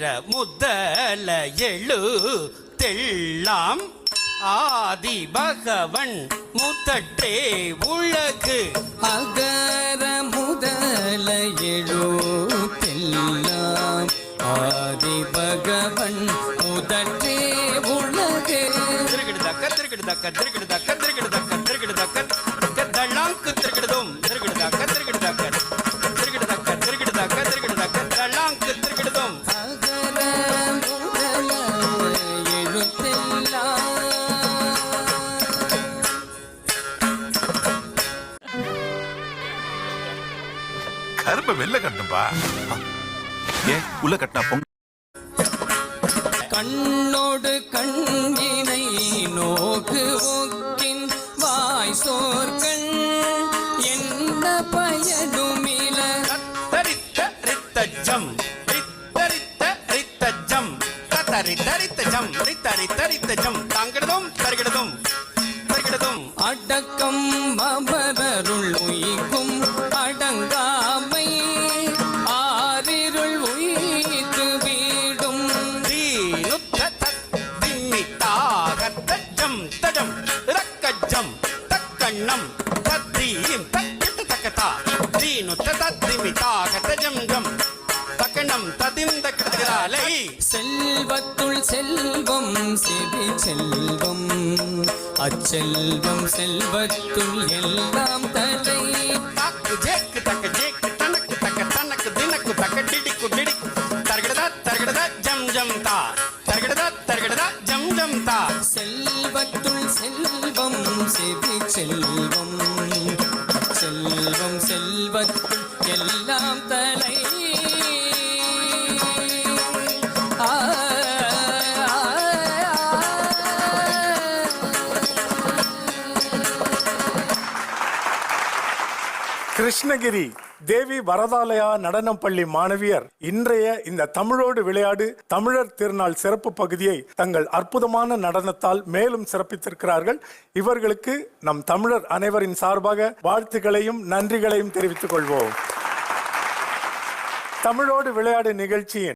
முதல எழு தெல்லாம் ஆதி பகவன் முதற்றே உலகு. அகர முதல எழுத்தெல்லாம் ஆதி பகவன் முதற்றே உலகு. திருகிடுதக்க திருகிடுதக்க திருகிடுதக்க திருகிடுதக்க கரும்பை வெளில கட்டணும்பா. ஏன்? உள்ள கட்டினா பொங்க கண்ணோடு கண்ணினை நோக்கு ஒக்கின் வாய் சோர்கண் என்ன பயனுமில தரித்த ரித்த ஜம். ரித்தரித்த ரித்த ஜம். தரி தரித்த ஜம். ரித்தரி தரித்த ஜம். தாங்கிடுதும் தருகிடுதும் தருகிடுதும் அடக்கம் தஜம் ரக்கஜம் தக்கண்ணம் தத்தீம் தக்கிட்ட தக்கதா தீனுத்த தத்திமி தாகத்த ஜம் ஜம் தக்கண்ணம் செல்வத்துள் செல்வம் செவி செல்வம் அச்செல்வம் செல்வத்துள் எல்லாம் தலை செல்வத்துள் எல்லாம் தலை. ஆ, கிருஷ்ணகிரி தேவி வரதாலயா நடனம் பள்ளி மாணவியர் இன்றைய இந்த தமிழோடு விளையாடு தமிழர் திருநாள் சிறப்பு பகுதியை தங்கள் அற்புதமான நடனத்தால் மேலும் சிறப்பித்திருக்கிறார்கள். இவர்களுக்கு நம் தமிழர் அனைவரின் சார்பாக வாழ்த்துக்களையும் நன்றிகளையும் தெரிவித்துக் கொள்வோம். தமிழோடு விளையாடு நிகழ்ச்சியின்